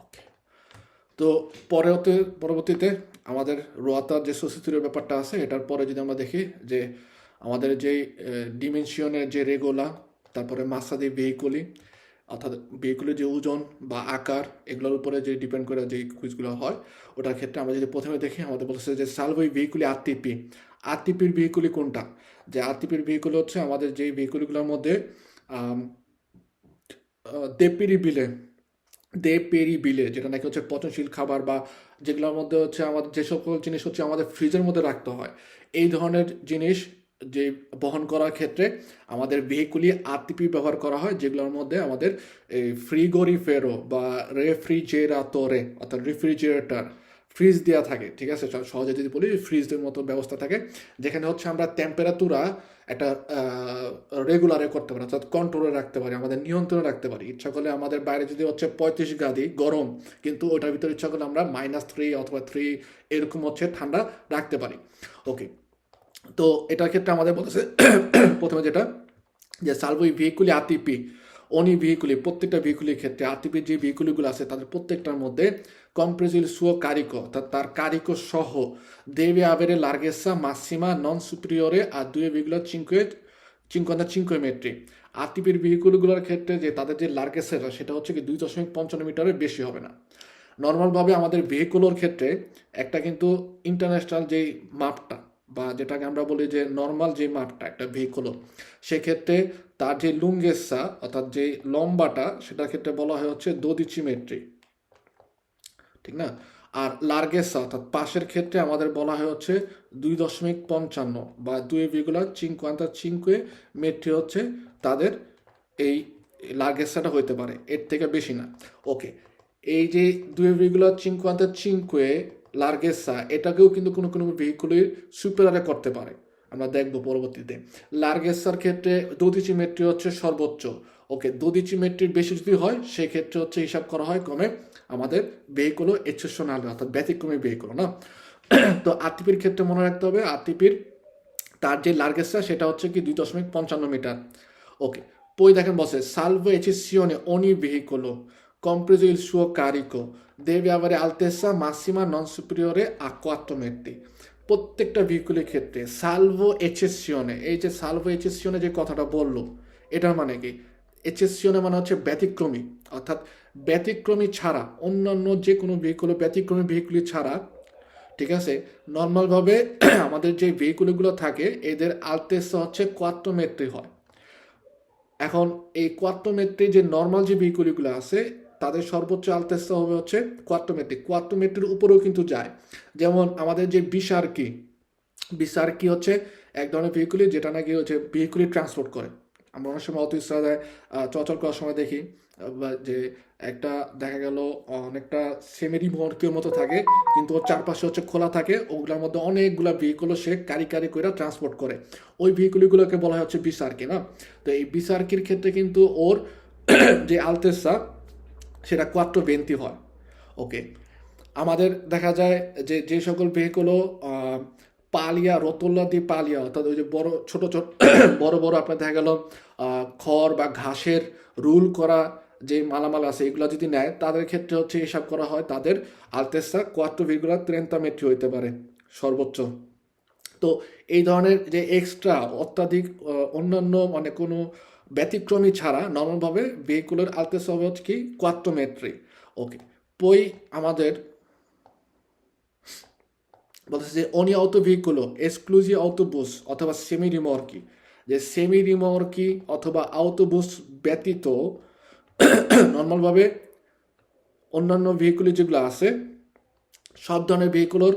ওকে তো পরবর্তী পরবর্তীতে আমাদের রোয়াতার যে সোসিতুরের ব্যাপারটা আছে, এটার পরে যদি আমরা দেখি যে আমাদের যে ডিমেনশনের যে রেগুলা, তারপরে মাসাদি ভেহিকুলি অর্থাৎ ভেহিকুলের যে ওজন বা আকার, এগুলোর উপরে যে ডিপেন্ড করে যে কুইজগুলো হয়, ওটার ক্ষেত্রে আমরা যদি প্রথমে দেখি, আমাদের বলছে যে সালভই ভেহিকুলি আরটিপি। আরটিপির ভেহিকুলি কোনটা? যে আরটিপির ভেহিকুল হচ্ছে আমাদের যে ভেহিকুলগুলোর মধ্যে আহ, বিলে দেবপেরি বিলে যেটা নাকি হচ্ছে পচনশীল খাবার বা যেগুলোর মধ্যে হচ্ছে আমাদের যে সকল জিনিস হচ্ছে আমাদের ফ্রিজের মধ্যে রাখতে হয়। এই ধরনের জিনিস যে বহন করার ক্ষেত্রে আমাদের ভেহিকুলি আরটিপি ব্যবহার করা হয় যেগুলোর মধ্যে আমাদের এই ফ্রিগোরিফেরো বা রেফ্রিজেরাতরে অর্থাৎ রেফ্রিজারেটর ফ্রিজ দেওয়া থাকে, ঠিক আছে? সহজে যদি বলি ফ্রিজের মতো ব্যবস্থা থাকে। যেখানে হচ্ছে আমরা টেম্পারেতুরা একটা রেগুলারে করতে পারি, অর্থাৎ কন্ট্রোলে রাখতে পারি, আমাদের নিয়ন্ত্রণে রাখতে পারি। ইচ্ছা করলে আমাদের বাইরে যদি হচ্ছে পঁয়ত্রিশ গাদি গরম, কিন্তু ওটার ভিতরে ইচ্ছা করলে আমরা মাইনাস থ্রি অথবা থ্রি এরকম হচ্ছে ঠান্ডা রাখতে পারি। ওকে তো এটার ক্ষেত্রে আমাদের বলতেছে, প্রথমে যেটা, যে সালভই ভেহিকুলি আতিপি অনি ভেহিকুলি প্রত্যেকটা ভেহিকুলির ক্ষেত্রে আতিপির যে ভেহিকুলিগুলো আছে, তাদের প্রত্যেকটার মধ্যে কম্প্রেজিল সুও কারিকো অর্থাৎ তার কারিকো সহ দেবে আবেরে লার্গেসা মাসিমা নন সুপ্রিয়রে আর দুই ভেহিকুলো চিঙ্কুয়ে চিঙ্কন্দা চিঙ্কুয়ে মেট্রি আতিপির ভেহিকুলগুলোর ক্ষেত্রে যে তাদের যে লার্গেসের সেটা হচ্ছে কি দুই দশমিক পঞ্চান্ন মিটারের বেশি হবে না। নর্মালভাবে আমাদের ভেহিকুলোর ক্ষেত্রে একটা কিন্তু ইন্টারন্যাশনাল যেই মাপটা বা যেটাকে আমরা বলি যে নর্মাল যে মাপটা একটা ভেহিকুলোর সেক্ষেত্রে তার যে লুঙ্গেসা অর্থাৎ যে লম্বাটা, সেটার ক্ষেত্রে বলা হয় হচ্ছে দোদিচিমেট্রি ঠিক না? আর লার্গেসা অর্থাৎ পাশের ক্ষেত্রে আমাদের বলা হয় হচ্ছে দুই দশমিক পঞ্চান্ন বা দুই বিগুলা চিঙ্কুয়ান্তা চিঙ্কুয়ে মেট্রি হচ্ছে তাদের এই লার্গেসাটা হইতে পারে, এর থেকে বেশি না। ওকে এই যে দুই বিগুলা চিঙ্কুয়ান্তা চিঙ্কুয়ে লার্গেসা এটাকেও কিন্তু কোনো কোনো ভেহিকুলের সুপেরারে করতে পারে। আমরা দেখব পরবর্তীতে। লার্গেসার ক্ষেত্রে দোদিচি মেট্রি হচ্ছে সর্বোচ্চ। ওকে দোদিচি মেট্রির বেশি যদি হয়, সেক্ষেত্রে হচ্ছে হিসাব করা হয় কমে আমাদের ভেহিকুলও এক্সেপশনাল অর্থাৎ ব্যতিক্রমী ভেহিকুল না? তো আরটিপির ক্ষেত্রে মনে রাখতে হবে, আরটিপির তার যে লার্গেসটা সেটা হচ্ছে কি দুই দশমিক পঞ্চান্ন মিটার। ওকে, পই দেখেন বসে সালভো এচিসিওনে অনি ভেহিকুলো compreso il suo carico, deve avere altezza massima non superiore a 4 metri. প্রত্যেকটা ভেহিকুলের ক্ষেত্রে সালভো এচেসিওনে এই যে সালভো এচেসিওনে যে কথাটা বলল, এটার মানে কি? এচেসিওনে মানে হচ্ছে ব্যতিক্রমী। অর্থাৎ ব্যতিক্রমী ছাড়া, অন্যান্য যে কোনো ভেহিকুল ব্যতিক্রমী ভেহিকুলি ছাড়া, ঠিক আছে নর্মালভাবে আমাদের যে ভেহিকুলগুলো থাকে, এদের আলতেসা হচ্ছে কোয়াত্রোমেট্রি হয়। এখন এই কোয়াত্রোমেট্রি যে নর্মাল যে ভেহিকুলগুলো আছে, তাদের সর্বোচ্চ আলতেস্তা হবে হচ্ছে কোয়াত্রোমেট্রি কোয়াত্রোমেট্রির উপরেও কিন্তু যায়। যেমন আমাদের যে বিশারকি বিশারকি হচ্ছে এক ধরনের ভেহিকুলি যেটা নাকি হচ্ছে ভেহিকুলি ট্রান্সপোর্ট করে। আমরা অনেক সময় অত চলাচল করার সময় দেখি যে একটা দেখা গেল অনেকটা সেমেরি মর্কের মতো থাকে, কিন্তু ওর চারপাশে হচ্ছে খোলা থাকে, ওগুলোর মধ্যে অনেকগুলো ভেহিকুলও সে কারি কারি করে ট্রান্সপোর্ট করে। ওই ভেহিকুলগুলোকে বলা হয় হচ্ছে বিসার্কি না? তো এই বিসার্কির ক্ষেত্রে কিন্তু ওর যে আলতেসা সেটা কোয়াট্রো বেন্তি হয়। ওকে আমাদের দেখা যায় যে যে সকল ভেহিকুলও পালিয়া রতল্লা দিয়ে পালিয়া, অর্থাৎ ওই যে বড়, ছোট ছোট, বড় বড় আপনার দেখা গেল খড় বা ঘাসের রুল করা যে মালামাল আছে, এগুলো যদি নেয়, তাদের ক্ষেত্রে হচ্ছে হিসাব করা হয়, তাদের আলতেসা কোয়াট্রো ভিগুলা ত্রেন্তামেট্রি হইতে পারে, সর্বোচ্চ। তো এই ধরনের যে এক্সট্রা অত্যাধিক অন্যান্য মানে কোনো ব্যতিক্রমী ছাড়া নর্মালভাবে ভেহিকুলের আলতেস হবে হচ্ছে কি কোয়াত্রোমেট্রি ওকে পই আমাদের অনি অটো ভেহিকুলো এক্সক্লুসিভ অটোবুস অথবা সেমি রিমর্কি যে সেমি রিমর্কি অথবা অটোবুস ব্যতীত নর্মালভাবে অন্যান্য ভেহিকুলি যেগুলো আছে, সব ধরনের ভেহিকুলোর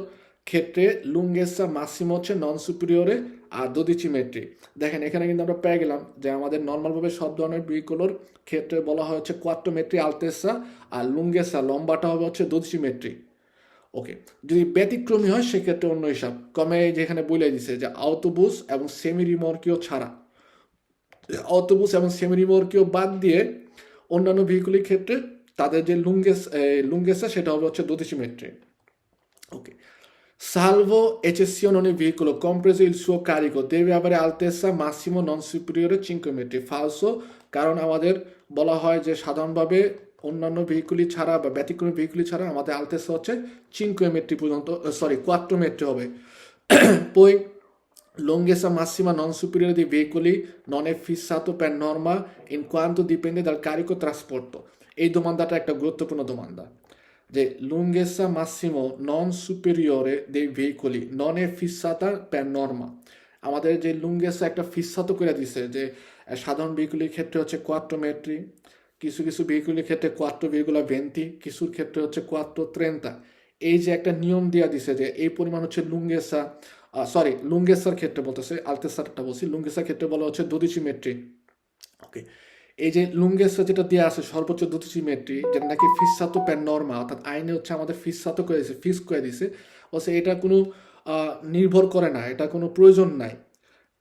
ক্ষেত্রে লুঙ্গেসা মাসিম হচ্ছে নন সুপিরিয়রে আর দোদিচি মেট্রি দেখেন, এখানে কিন্তু আমরা পেয়ে গেলাম যে আমাদের নর্মালভাবে সব ধরনের ভেহিকুলোর ক্ষেত্রে বলা হয় হচ্ছে কোয়াট্রোমেট্রি আলতেসা আর লুঙ্গেসা, লম্বাটা হবে হচ্ছে দোদিচি মেট্রি ওকে যদি ব্যতিক্রমী হয় সেক্ষেত্রে অন্য হিসাব। কমে যেখানে বলে দিছে যে আউটোবুস এবং সেমি রিমর্কীয় ছাড়া। অটোবুস এবং সেমি রিমর্কীয় বাদ দিয়ে অন্যান্য ভেহিকুলের ক্ষেত্রে তাদের যে লুঙ্গেস লুঙ্গেসা সেটা হবে হচ্ছে দোদিচি মেট্রি ওকে Salvo eccezione ogni veicolo, compreso il suo carico, deve avere altezza massimo non superiore 5 metri. কারণ আমাদের বলা হয় যে সাধারণভাবে অন্যান্য ভেহিকুলি ছাড়া বা ব্যতিক্রমী ভেহিকুলি ছাড়া আমাদের আলতেস হচ্ছে চিনকো মেট্রি পর্যন্ত সরি কোয়াট্রোমেট্রি হবে। পই লোঙ্গেসা মাসিমা নন সুপিরিয়ার দি ভেহিকুলি নন এফিসাতো প্যান নর্মা ইন কোয়ান্ত ডিপেন্ডে দ্য কারিকো ট্রান্সপোর্ট এই দোমান্দাটা একটা গুরুত্বপূর্ণ দোমান্দা যে লুঙ্গেসা মাসিমো নন সুপেরিয়রে দে ভেহিকলি নন এ ফিসাতা প্যান নর্মা আমাদের যে লুঙ্গেসা একটা ফিসাতো করে দিছে, যে সাধারণ ভেহিকুলির ক্ষেত্রে হচ্ছে কোয়াট্রোমেট্রি কিছু কিছু ভেহিকুলের ক্ষেত্রে কোয়াট্রো ভেহিকুলা ভেন্টি কিছুর ক্ষেত্রে হচ্ছে কোয়াট্রো ত্রেন্তা এই যে একটা নিয়ম দেওয়া দিছে যে এই পরিমাণ হচ্ছে লুঙ্গেসা সরি লুঙ্গেসার ক্ষেত্রে বলতেছে, আলতেসারটা বলছি, লুঙ্গেসার ক্ষেত্রে বলা হচ্ছে দুদিচি মেট্রি ওকে, এই যে লুঙ্গেসা যেটা দেওয়া আছে সর্বোচ্চ দুদিচি মেট্রি যেটা নাকি ফিসাতো প্যান নর্মা অর্থাৎ আইনে হচ্ছে আমাদের ফিসাতো করে দিছে, ফিস করে দিছে, বলছে এটা কোনো নির্ভর করে না, এটা কোনো প্রয়োজন নাই।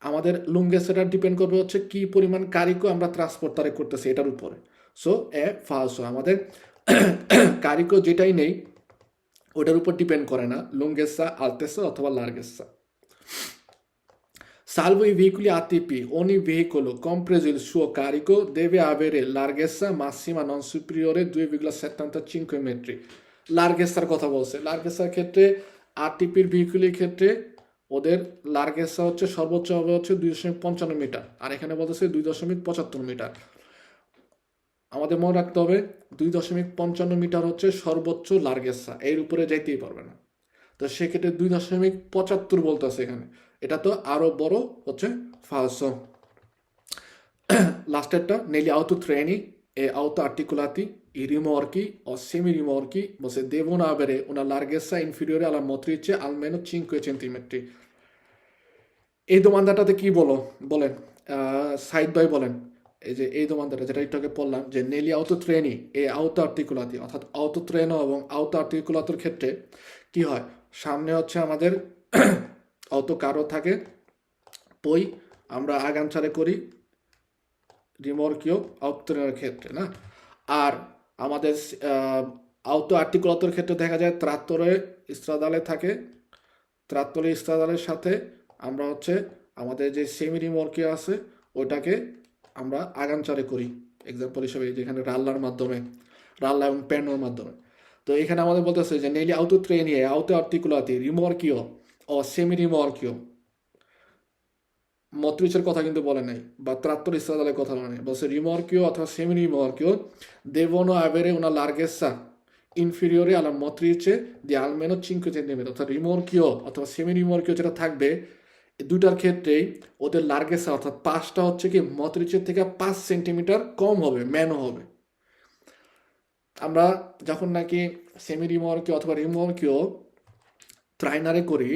আমাদের লুঙ্গেসাটা ডিপেন্ড করবে হচ্ছে কি পরিমাণ কারিকো আমরা ট্রান্সপোর্ট তারে করতেছি এটার উপরে। সো এ ফালসো আমাদের কারিকো যেটাই নেই ওটার উপর ডিপেন্ড করে না। লুঙ্গেসা আলতেসা অথবা লার্গেসা। Salvo i veicoli ATP, ogni veicolo, compreso il suo carico, deve avere larghezza massima non superiore 2,75 metri. লার্গেসার কথা বলছে। লার্গেসার ক্ষেত্রে আরটিপির ভেহিকুলের ক্ষেত্রে ওদের লার্গেসা হচ্ছে সর্বোচ্চ হবে হচ্ছে দুই দশমিক পঞ্চান্ন মিটার। আর এখানে বলতেছে দুই দশমিক পঁচাত্তর মিটার। আমাদের মনে রাখতে হবে, দুই দশমিক পঞ্চান্ন মিটার হচ্ছে সর্বোচ্চ লার্গেসা, এর উপরে যাইতেই পারবে না। তো সেক্ষেত্রে দুই দশমিক পঁচাত্তর বলতেছে এখানে, এটা তো আরও বড় হচ্ছে ফালসো লাস্টেরটা negli autotreni e auto articolati i rimorchi o semirimorchi se devono avere una larghezza inferiore alla motrice almeno 5 cm এই দোমান্দাটাতে কি বলো? বলেন সাইড বাই বলেন এই যে এই দোমান্দাটা যেটা একটু আগে পড়লাম যে নেলি আউতো ট্রেনি এই আউতো আর্টিকুলাতি অর্থাৎ আউতো ট্রেনো এবং আউতো আর্টিকুলাতোর ক্ষেত্রে কি হয়? সামনে হচ্ছে আমাদের অতো কারও থাকে, পই আমরা আগামচারে করি রিমর্কিও আউত্তরের ক্ষেত্রে, না? আর আমাদের আউতো আর্টিকুলাতোর ক্ষেত্রে দেখা যায় ত্রাত্তরে ইস্ত্রাদালে থাকে, ত্রাত্তরে ইস্ত্রাদালের সাথে আমরা হচ্ছে আমাদের যে সেমি রিমর্কিও আছে, ওটাকে আমরা আগামচারে করি এক্সাম্পল হিসেবে যেখানে রাল্লার মাধ্যমে, রাল্লা এবং প্যানোর মাধ্যমে। তো এখানে আমাদের বলতেছে যে নেলি আউতো ট্রেনিয়ে আউতো আর্টিকুলাতি রিমর্কিও ও সেমি রিমর্কিও মত্রিচের কথা কিন্তু বলে নাই, বা ত্রাত্তর ইস্তাদালের কথা বলে নাই। বলছে রিমর্কিও অথবা সেমি রিমর্কিও devono avere una larghezza inferiore alla motrice di almeno 5 cm অর্থাৎ রিমর্কিও অথবা সেমি রিমর্কিও যেটা থাকবে এই দুটার ক্ষেত্রেই ওদের লার্গেসা অর্থাৎ পাঁচটা হচ্ছে কি মত্রিচের থেকে পাঁচ সেন্টিমিটার কম হবে ম্যানও হবে। আমরা যখন নাকি সেমি রিমর্কিও অথবা রিমর্কিও ট্রাইনারে করি,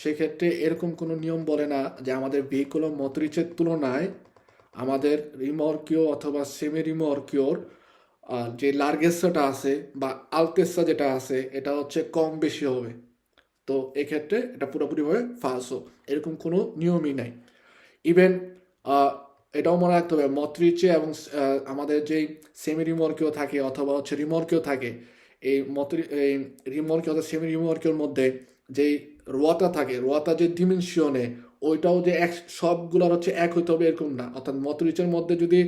সেক্ষেত্রে এরকম কোনো নিয়ম বলে না যে আমাদের ভেহিকুল ও মতরিচের তুলনায় আমাদের রিমর্কিও অথবা সেমি রিমর্কিওর যে লার্গেসাটা আছে বা আলতেসা যেটা আছে, এটা হচ্ছে কম বেশি হবে। তো এক্ষেত্রে এটা পুরোপুরিভাবে ফালসো এরকম কোনো নিয়মই নাই। ইভেন এটাও মনে রাখতে হবে মত্রিচে এবং আমাদের যেই সেমি রিমর্কিও থাকে অথবা হচ্ছে রিমর্কিও থাকে, এই মতরি এই রিমর্কিও অর্থাৎ সেমি রিমর্কিওর মধ্যে যেই রোয়াটা থাকে, রোয়াটা যে ডিমেনশনে ওইটাও যে এক, সবগুলোর হচ্ছে এক হইতে হবে এরকম না। অর্থাৎ মতরিচের মধ্যে যদি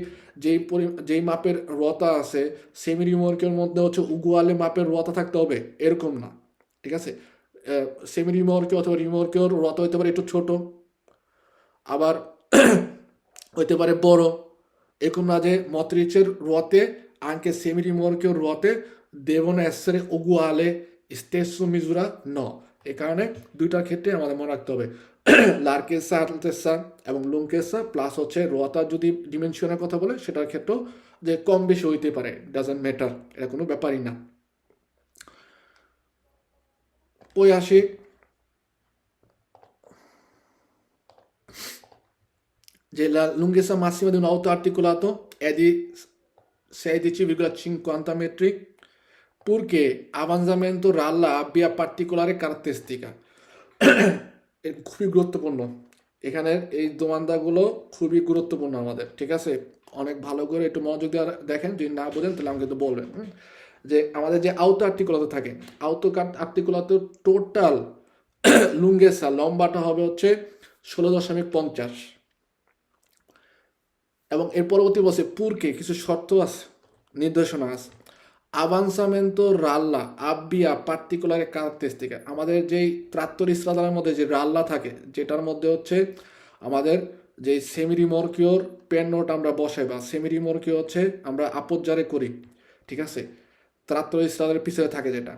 যেই পরি, যেই মাপের রোয়াতা আছে সেমি রিমর্কের মধ্যে হচ্ছে উগুয়ালে মাপের রোয়াতা থাকতে হবে, এরকম না। ঠিক আছে? সেমি রিমর্কে অথবা রিমর্কেও রোয়াতা হইতে পারে একটু ছোট, আবার হইতে পারে বড়। এরকম না যে মতরিচের রোয়াতে anche semi rimorchio ruote devono essere uguale stesso misura no এ কারণে দুইটার ক্ষেত্রে আমাদের মনে রাখতে হবে। লার্কেসা আলতেসা এবং লুঙ্কেসা প্লাস হচ্ছে রোয়াতার যদি ডিমেনশনের কথা বলে, সেটার ক্ষেত্রেও যে কম বেশি হইতে পারে ডাজন্ট ম্যাটার এটা কোনো ব্যাপারই না। আসি যে la lunghezza massima di un auto articolato è di 16,50 metri purché avanzamento ralla abbia particolare caratteristica খুবই গুরুত্বপূর্ণ এখানে এই দোমানদাগুলো খুবই গুরুত্বপূর্ণ আমাদের ঠিক আছে অনেক ভালো করে একটু মনোযোগ দিয়ে দেখেন যদি না বোঝেন তাহলে আমাকে তো বলবেন? যে আমাদের যে আউতো আর্টিকুলাতে থাকে আউতো আর্টিকুলাতে টোটাল লুঙ্গেসা লম্বাটা হবে হচ্ছে ষোলো দশমিক পঞ্চাশ। এবং এর পরবর্তী বলছে পুরকে কিছু শর্ত আছে, নির্দেশনা আছে। আভান্সামেন্তো রাল্লা, আব্বিয়া পার্টিকুলার কারাক্তেস্টিকা আমাদের যেই ত্রাত্তর ইসরাদালের মধ্যে যে রাল্লা থাকে, যেটার মধ্যে হচ্ছে আমাদের যে সেমিরিমর্কিওর পেন নোট আমরা বসাই বা সেমিরিমর্কিও হচ্ছে আমরা আপজ্জারে করি, ঠিক আছে? ত্রাত্তর ইসরাদালের পিছনে থাকে যেটা।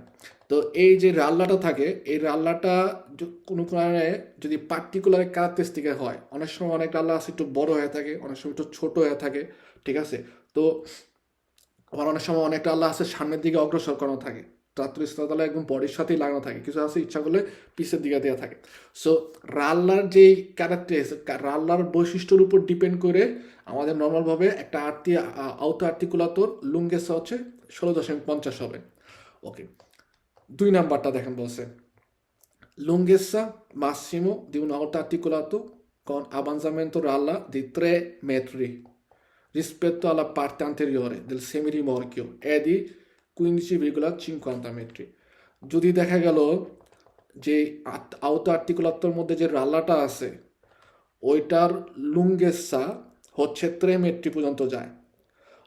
তো এই যে রাল্লাটা থাকে, এই রাল্লাটা য- কোনো কারণে যদি পার্টিকুলার কারাক্তেস্টিকা হয়, অনেক সময় অনেক রাল্লা আছে একটু বড় হয়ে থাকে, অনেক সময় একটু ছোট হয়ে থাকে, ঠিক আছে? তো আবার অনেক সময় অনেকটা আল্লাহ আছে সামনের দিকে অগ্রসর করানো থাকে রাত্রি ইস্তাদালা একদম বডির সাথেই লাগানো থাকে, কিছু আছে ইচ্ছা করলে পিছের দিকে দেওয়া থাকে। সো রাল্লার যেই ক্যারেক্টার রাল্লার বৈশিষ্ট্যের উপর ডিপেন্ড করে আমাদের নর্মালভাবে একটা আর্টি আউতো আর্টিকুলাতর লুঙ্গেসা হচ্ছে ষোলো দশমিক পঞ্চাশ হবে। ওকে দুই নাম্বারটা দেখেন বলছে, লুঙ্গেসা, মাসিমো দিউনাহটাটিকুলাতো কন আবানজামেন্তো রাল্লা দি ত্রে মেট্রি রিসপেক্ট আলা পার্টি আন্তেরিয়রে, দিল সেমিরি মর্কিও। এ দি কুইনচি ভিগুলা চিঙ্কু মেট্রি যদি দেখা গেল যে আউত আর্টিকুলাত্মর মধ্যে যে রাল্লাটা আছে, ওইটার লুঙ্গেসা হচ্ছে ত্রে মেট্রি পর্যন্ত যায়।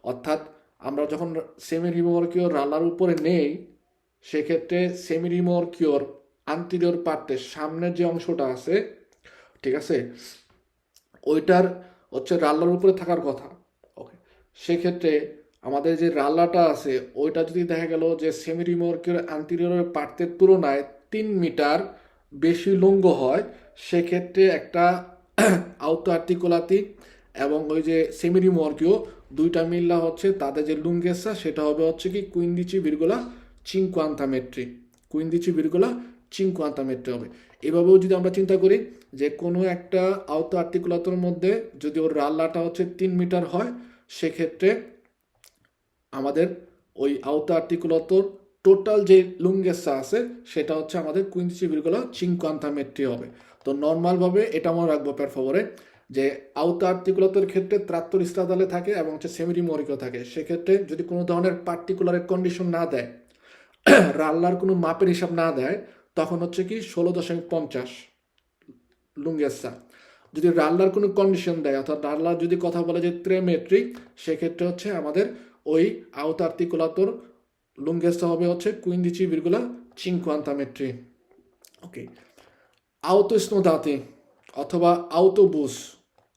অর্থাৎ আমরা যখন সেমি রিমোরকিওর রাল্লার উপরে নেই, সেক্ষেত্রে সেমি রিমোরকিওর আন্টিরিয়র পার্টের সামনের যে অংশটা আছে, ঠিক আছে? ওইটার হচ্ছে রাল্লার উপরে থাকার কথা। ওকে সেক্ষেত্রে আমাদের যে রাল্লাটা আছে, ওইটা যদি দেখা গেল যে সেমি রিমোরকিওর আন্টিরিয়র পার্টের তুলনায় তিন মিটার বেশি লম্ব হয়, সেক্ষেত্রে একটা আউতো আর্টিকুলাতি এবং ওই যে সেমিরি মর্কিও দুইটা মিল্লা হচ্ছে তাদের যে লুঙ্গেসা, সেটা হবে হচ্ছে কি কুইন্দিচি বিরগুলা চিঙ্কুয়ান্তা মেট্রি। কুইন্দিচি বিরগুলা চিঙ্কুয়ান্তা মেট্রি হবে। এভাবেও যদি আমরা চিন্তা করি যে কোনো একটা আউতো আর্টিকুলাতর মধ্যে যদি ওর রাল্লাটা হচ্ছে তিন মিটার হয়, সেক্ষেত্রে আমাদের ওই আউতো আর্টিকুলাতর টোটাল যে লুঙ্গেসা আছে, সেটা হচ্ছে আমাদের কুইন্দিচি বিরগুলা চিঙ্কুয়ান্তা মেট্রি হবে। তো নর্মালভাবে এটা মনে রাখব পেরফাবরে যে আউতা আর্টিকুলাতের ক্ষেত্রে ত্রাত্তর ইস্তাদালে থাকে এবং হচ্ছে সেমিরি মরিকও থাকে। সেক্ষেত্রে যদি কোনো ধরনের পার্টিকুলার কন্ডিশন না দেয়, রাল্লার কোনো মাপের হিসাব না দেয়, তখন হচ্ছে কি ষোলো দশমিক পঞ্চাশ লুঙ্গেসা। যদি রাল্লার কোনো কন্ডিশন দেয়, অর্থাৎ রাল্লার যদি কথা বলে যে ত্রেমেট্রিক, সেক্ষেত্রে হচ্ছে আমাদের ওই আউতা আর্টিকুলাতর লুঙ্গেসা হবে হচ্ছে কুইন্দিচি বিরগুলা চিঙ্কুয়ান্তামেট্রি ওকে আউতো স্নোদাতে অথবা আউটোবুস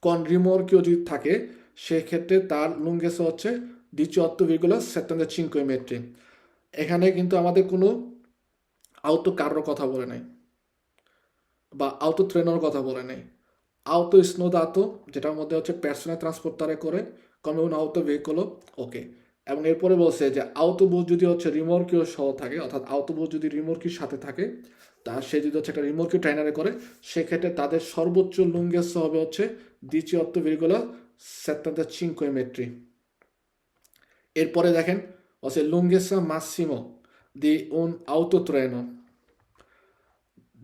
কন রিমোর্কিও যদি থাকে, সেক্ষেত্রে তার লুঙ্গেসা হচ্ছে দ্বিচুয়াত্তর বিরগুলা সেপ্টেন্দ্র চিঙ্কো মেট্রি এখানে কিন্তু আমাদের কোনো আউটো কারোর কথা বলে নাই বা আউটো ট্রেনের কথা বলে নাই। আউতো স্নোদাতো যেটার মধ্যে হচ্ছে পার্সোনাল ট্রান্সপোর্ট তারা করে কমে un আউতো ভেহিকলও ওকে এবং এরপরে বলছে যে আউটোবুস যদি হচ্ছে রিমোর্কিও সহ থাকে, অর্থাৎ আউটোবুস যদি রিমোর্কির সাথে থাকে তার সে যদি হচ্ছে একটা রিমোর্কি ট্রাইনারে করে সেক্ষেত্রে তাদের সর্বোচ্চ লুঙ্গেস হবে হচ্ছে দ্বিতীয় দ্বিতীয়ত্ব বিরগুলা সেত্তান্তা চিঙ্কো মেট্রি এরপরে দেখেন হচ্ছে লুঙ্গেসা মাসিমো দি un autotreno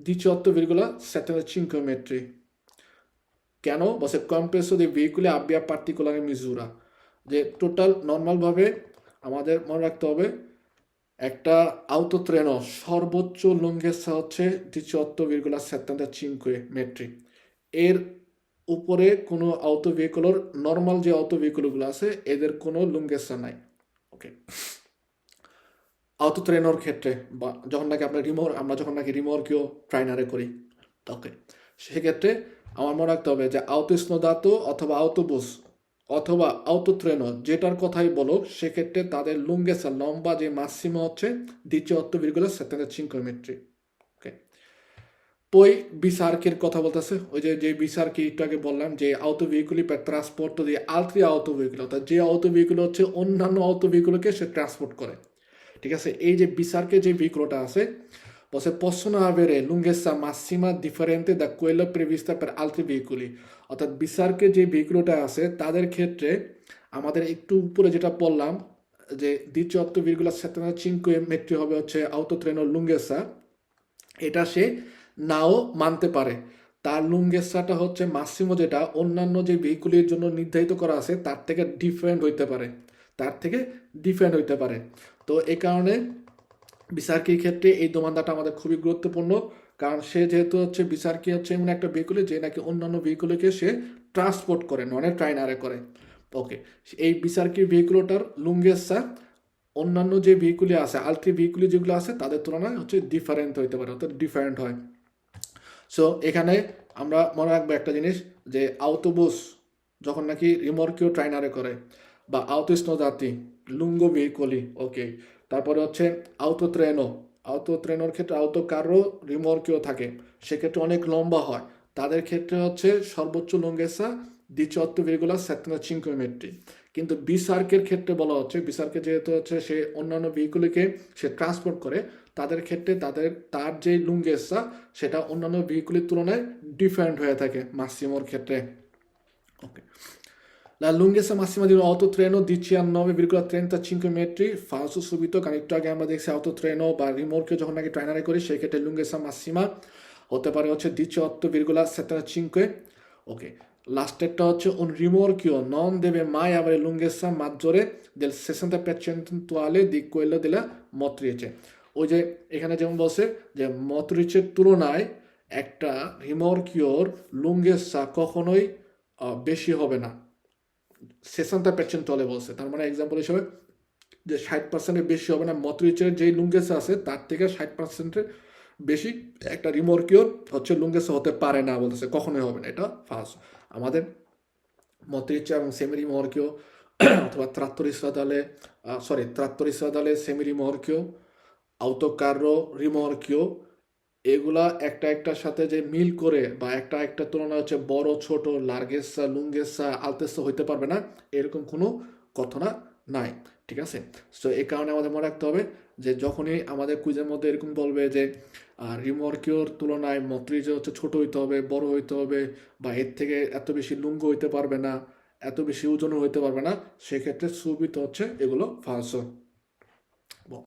18,75 metri. কেন? বসে কম্প্রেসো দি ভেহিকুলে আব্বিয়া পার্টিকুলার মিজুরা। যে টোটাল নর্মালভাবে আমাদের মনে রাখতে হবে একটা আউতো ট্রেনও সর্বোচ্চ লুঙ্গেসা হচ্ছে দ্বিচুয়াত্তর বিরগুলা সেত্তান্তা চিঙ্কুয়ে মেট্রিক এর উপরে কোনো আউতো ভেহিকুলোর নর্মাল যে আউতো ভেহিকুলগুলো আছে, এদের কোনো লুঙ্গেসা নাই। ওকে আউতো ট্রেনের ক্ষেত্রে বা যখন নাকি আমরা রিমোর আমরা যখন নাকি রিমোরকেও ট্রাইনারে করি ওকে সেক্ষেত্রে আমার মনে রাখতে হবে যে আউতো স্নোদাতো অথবা আউটোবুস অথবা আউতো ট্রেনও যেটার কথাই বলো, সেক্ষেত্রে তাদের লুঙ্গেসা লম্বা যে মাসিমা হচ্ছে দ্বিতীয়ত্ব বিরগুলো সেটাতে চিঙ্কোমেট্রি ওকে পই বিসার্কের কথা বলতেছে, ওই যে যে বিসার্কি একটু বললাম যে আউতো ভেহিকুলি per trasporto di altri auto veicoli অর্থাৎ যে আউতো ভেহিকুল হচ্ছে, অন্যান্য আউতো ভেহিকুলকে সে ট্রান্সপোর্ট করে। ঠিক আছে? এই যে বিসার্কে যে ভেহিকুলটা আছে Posso, possono avere lunghezza massima differente da quella prevista per altri veicoli. অর্থাৎ বিসার্কে যে ভেহিকুলটা আছে তাদের ক্ষেত্রে আমাদের একটু উপরে যেটা বললাম যে দ্বিচত্ব বিরগুলা সেতনা চিঙ্কু মেট্রি হবে হচ্ছে আউতো ট্রেনের লুঙ্গেসা। এটা সে নাও মানতে পারে। তার লুঙ্গেসাটা হচ্ছে মাসিমো যেটা অন্যান্য যে ভেহিকুলের জন্য নির্ধারিত করা আছে তার থেকে ডিফারেন্ট হইতে পারে। তার থেকে ডিফারেন্ট হইতে পারে। তো এই কারণে বিচারকির ক্ষেত্রে এই দোমানদাটা আমাদের খুবই গুরুত্বপূর্ণ। কারণ সে যেহেতু হচ্ছে বিচারকি হচ্ছে এমন একটা ভেহিকুলে যে নাকি অন্যান্য ভেহিকুলকে সে ট্রান্সপোর্ট করে ননে ট্রাইনারে করে। ওকে এই বিচারকির ভেহিকুলটার লুঙ্গেসা, অন্যান্য যে ভেহিকুলি আছে আলট্রি ভেহিকুলি যেগুলো আছে, তাদের তুলনায় হচ্ছে ডিফারেন্ট হইতে পারে, অর্থাৎ ডিফারেন্ট হয়। সো এখানে আমরা মনে রাখব একটা জিনিস, যে আউটোবুস যখন নাকি রিমর্কিও ট্রাইনারে করে, বা আউতো জাতি লুঙ্গো ভেহিকলি ওকে তারপরে হচ্ছে আউতো ট্রেনও আউতো ট্রেনের ক্ষেত্রে আউতো কারও রিমর্কিও থাকে। সেক্ষেত্রে অনেক লম্বা হয়। তাদের ক্ষেত্রে হচ্ছে সর্বোচ্চ লঙ্গেসা দ্বিচত্ব ভেরিগুলা সেতনা চিঙ্কোমেট্রি কিন্তু বিসার্কের ক্ষেত্রে বলা হচ্ছে বিসার্কে যেহেতু হচ্ছে সে অন্যান্য ভেহিকুলিকে সে ট্রান্সপোর্ট করে, তাদের ক্ষেত্রে তাদের, তার যে লুঙ্গেসা, সেটা অন্যান্য ভেহিকুলের তুলনায় ডিফারেন্ট হয়ে থাকে মাসিমোর ক্ষেত্রে। Ok. La lunghezza massima di un autotreno di 19,35 metri, falso subito, কারণ একটু আগে আমরা দেখছি autotreno বা রিমোর্কে যখন নাকি ট্রাইনারে করি সেক্ষেত্রে lunghezza massima হতে পারে হচ্ছে 18,75 ওকে লাস্টেরটা হচ্ছে un rimorchio non deve mai avere lunghezza maggiore del 60 percentuale di quello della motrice ওই যে এখানে যেমন বলছে যে মটরিচের তুলনায় একটা রিমর্কিওর লুঙ্গেসা কখনোই বেশি হবে না সেসান্তা পার্সেন্ট তলে বলছে। তার মানে এক্সাম্পল হিসেবে যে ষাট পার্সেন্টের বেশি হবে না, মতরিচের যেই লুঙ্গেসা আছে, তার থেকে ষাট পার্সেন্টের বেশি একটা রিমর্কিওর হচ্ছে লুঙ্গেসা হতে পারে না বলতেছে, কখনোই হবে না। এটা ফার্স্ট আমাদের মতরিচা এবং সেমি রিমর্কিও অথবা ত্রাত্তর ইসরাদালে সরি ত্রাত্তর ইসরাদালে সেমি রিমর্কিও আউটোকারো রিমর্কিও এগুলা একটা একটার সাথে যে মিল করে বা একটা একটা তুলনা হচ্ছে বড়, ছোট লার্গেসা লুঙ্গেসা আলতেসা হইতে পারবে না, এরকম কোনো ঘটনা নাই, ঠিক আছে? সো এই কারণে আমাদের মনে রাখতে হবে যে যখনই আমাদের কুইজের মধ্যে এরকম বলবে যে রিমর্কিওর তুলনায় মত্রিজে হচ্ছে ছোট হইতে হবে, বড় হইতে হবে বা এর থেকে এত বেশি লুঙ্গ হইতে পারবে না, এত বেশি ওজনও হইতে পারবে না, সেক্ষেত্রে সুবিত হচ্ছে এগুলো ফালসো